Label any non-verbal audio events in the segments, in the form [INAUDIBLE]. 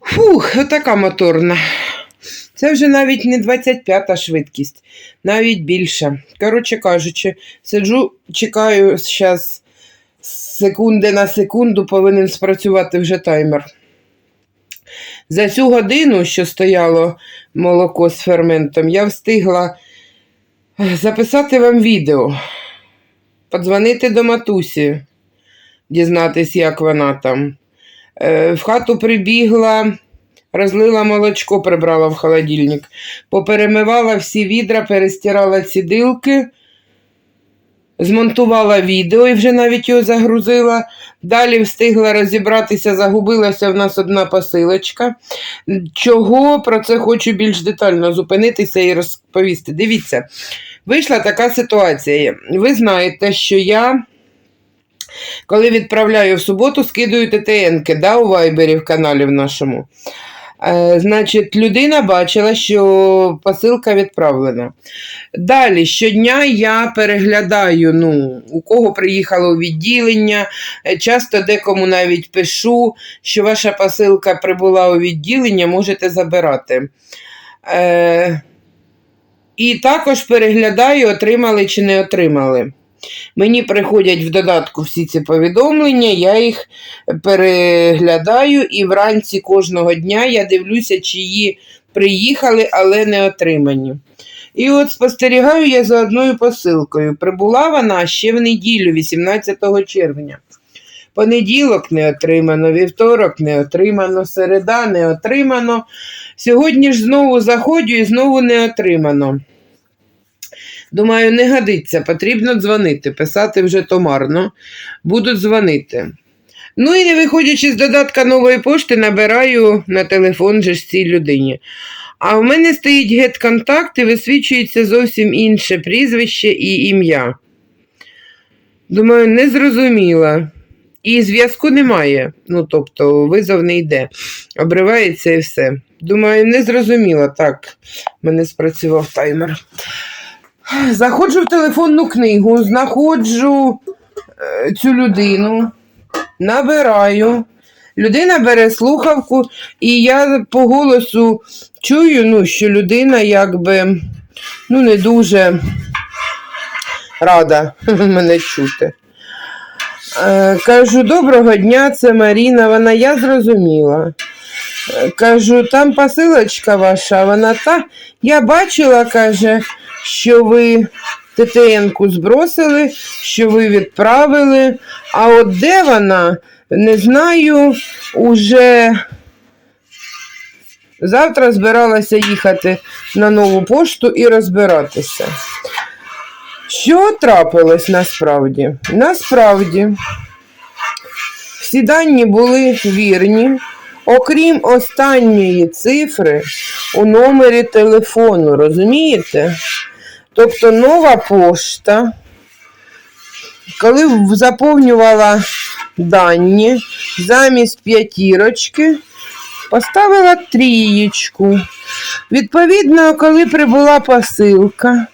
Фух, отака моторна. Це вже навіть не 25-та швидкість, навіть більша. Коротше кажучи, сиджу, чекаю зараз секунди на секунду, повинен спрацювати вже таймер. За цю годину, що стояло молоко з ферментом, я встигла записати вам відео, подзвонити до матусі, дізнатись, як вона там. Е, В хату прибігла, розлила молочко, прибрала в холодильник, поперемивала всі відра, перестирала цідилки, змонтувала відео і вже навіть його загрузила. Далі встигла розібратися, загубилася в нас одна посилочка. Чого про це хочу більш детально зупинитися і розповісти. Дивіться, вийшла така ситуація. Ви знаєте, що я. Коли відправляю в суботу, скидаю ТТНки да, у вайбері в каналі в нашому. Е, значить, людина бачила, що посилка відправлена. Далі, щодня я переглядаю, ну, у кого приїхало відділення. Е, Часто декому навіть пишу, що ваша посилка прибула у відділення, можете забирати. Е, і також переглядаю, отримали чи не отримали. Мені приходять в додатку всі ці повідомлення, я їх переглядаю і вранці кожного дня я дивлюся, чиї приїхали, але не отримані. І от спостерігаю я за одною посилкою. Прибула вона ще в неділю, 18 червня. Понеділок не отримано, вівторок не отримано, середа не отримано. Сьогодні ж знову заходжу і знову не отримано. Думаю, не годиться, потрібно дзвонити, писати вже томарно. Буду дзвонити. Ну і не виходячи з додатка нової пошти, набираю на телефон же ж цій людині. А в мене стоїть гет-контакт і висвічується зовсім інше прізвище і ім'я. Думаю, не зрозуміла. І зв'язку немає. Ну, тобто, визов не йде. Обривається і все. Думаю, не зрозуміла. Так, мене спрацював таймер. Заходжу в телефонну книгу, знаходжу е, цю людину, набираю. Людина бере слухавку, і я по голосу чую, ну, що людина якби ну, не дуже рада [LAUGHS] мене чути. Е, кажу, доброго дня, це Маріна. Вона я зрозуміла. Е, Кажу, там посилочка ваша, вона та. Я бачила, каже, що ви ТТН-ку збросили, що ви відправили. А от де вона, не знаю, уже завтра збиралася їхати на нову пошту і розбиратися. Що трапилось насправді? Насправді, всі дані були вірні, окрім останньої цифри у номері телефону, розумієте? Тобто нова пошта, коли заповнювала дані замість п'ятірочки, поставила трієчку. Відповідно, коли прибула посилка,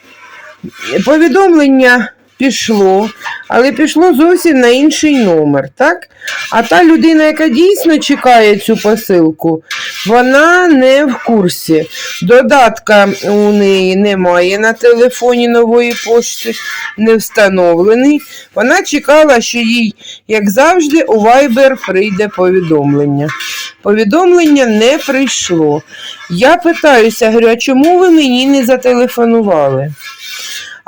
повідомлення пішло, але пішло зовсім на інший номер, так? А та людина, яка дійсно чекає цю посилку, вона не в курсі. Додатка у неї немає на телефоні нової пошти, не встановлений. Вона чекала, що їй, як завжди, у Viber прийде повідомлення. Повідомлення не прийшло. Я питаюся, говорю, а чому ви мені не зателефонували?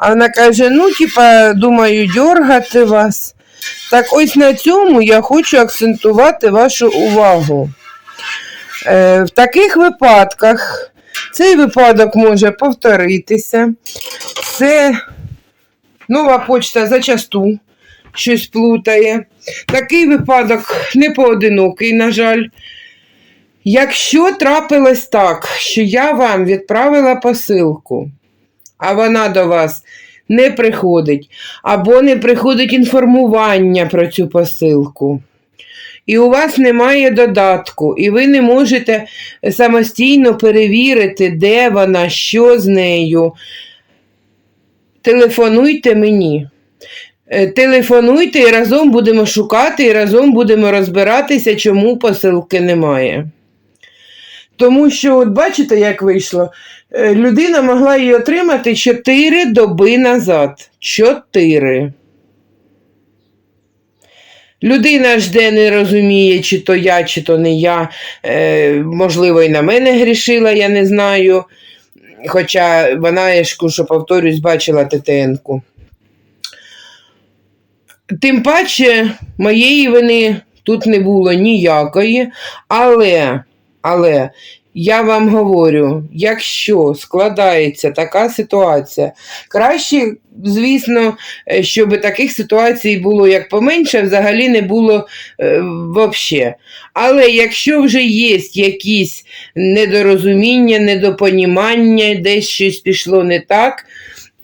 А вона каже: ну, типа, думаю, дьоргати вас. Так ось на цьому я хочу акцентувати вашу увагу. Е, в таких випадках цей випадок може повторитися. Це нова почта зачасту щось плутає. Такий випадок не поодинокий, на жаль. Якщо трапилось так, що я вам відправила посилку, а вона до вас не приходить, або не приходить інформування про цю посилку. і у вас немає додатку, і ви не можете самостійно перевірити, де вона, що з нею, телефонуйте мені. Е, Телефонуйте і разом будемо шукати, і разом будемо розбиратися, чому посилки немає. Тому що, от бачите, як вийшло? Е, Людина могла її отримати 4 доби назад. 4. Людина жде не розуміє, чи то я, чи то не я. Е, можливо, і на мене грішила, я не знаю. Хоча вона, я ж що повторюсь, бачила ТТН-ку. Тим паче, моєї вини тут не було ніякої, але, але я вам говорю, якщо складається така ситуація, краще, звісно, е, щоб таких ситуацій було як поменше, взагалі не було е, взагалі. Але якщо вже є якісь недорозуміння, недопонімання, десь щось пішло не так,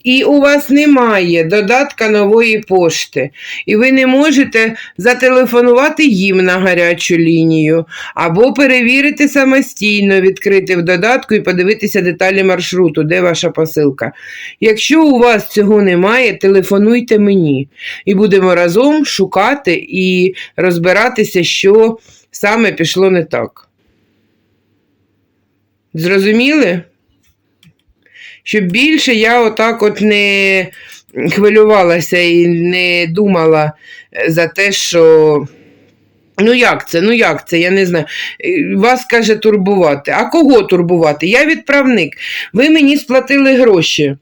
і у вас немає додатка нової пошти, і ви не можете зателефонувати їм на гарячу лінію, або перевірити самостійно, відкрити в додатку і подивитися деталі маршруту, де ваша посилка. Якщо у вас цього немає, телефонуйте мені, і будемо разом шукати і розбиратися, що саме пішло не так. Зрозуміли? Щоб більше я отак от не хвилювалася і не думала е, за те, що. Ну як це? Ну як це? Я не знаю. Е, Вас каже турбувати. А кого турбувати? Я відправник. Ви мені сплатили гроші.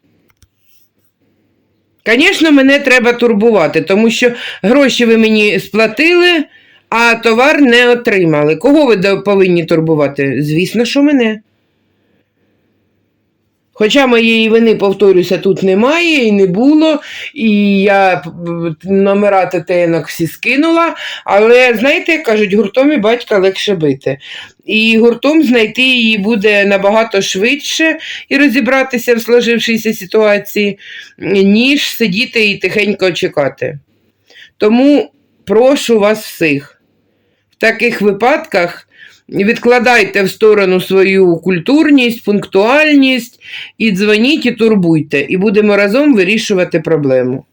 Звісно, мене треба турбувати, тому що гроші ви мені сплатили, а товар не отримали. Кого ви повинні турбувати? Звісно, що мене. Хоча моєї вини, повторюся, тут немає і не було, і я п- номера ТТНок всі скинула, але знаєте, як кажуть, гуртом і батька легше бити. І гуртом знайти її буде набагато швидше і розібратися в сложившійся ситуації, ніж сидіти і тихенько чекати. Тому прошу вас всіх в таких випадках. Відкладайте в сторону свою культурність, пунктуальність і дзвоніть і турбуйте, і будемо разом вирішувати проблему.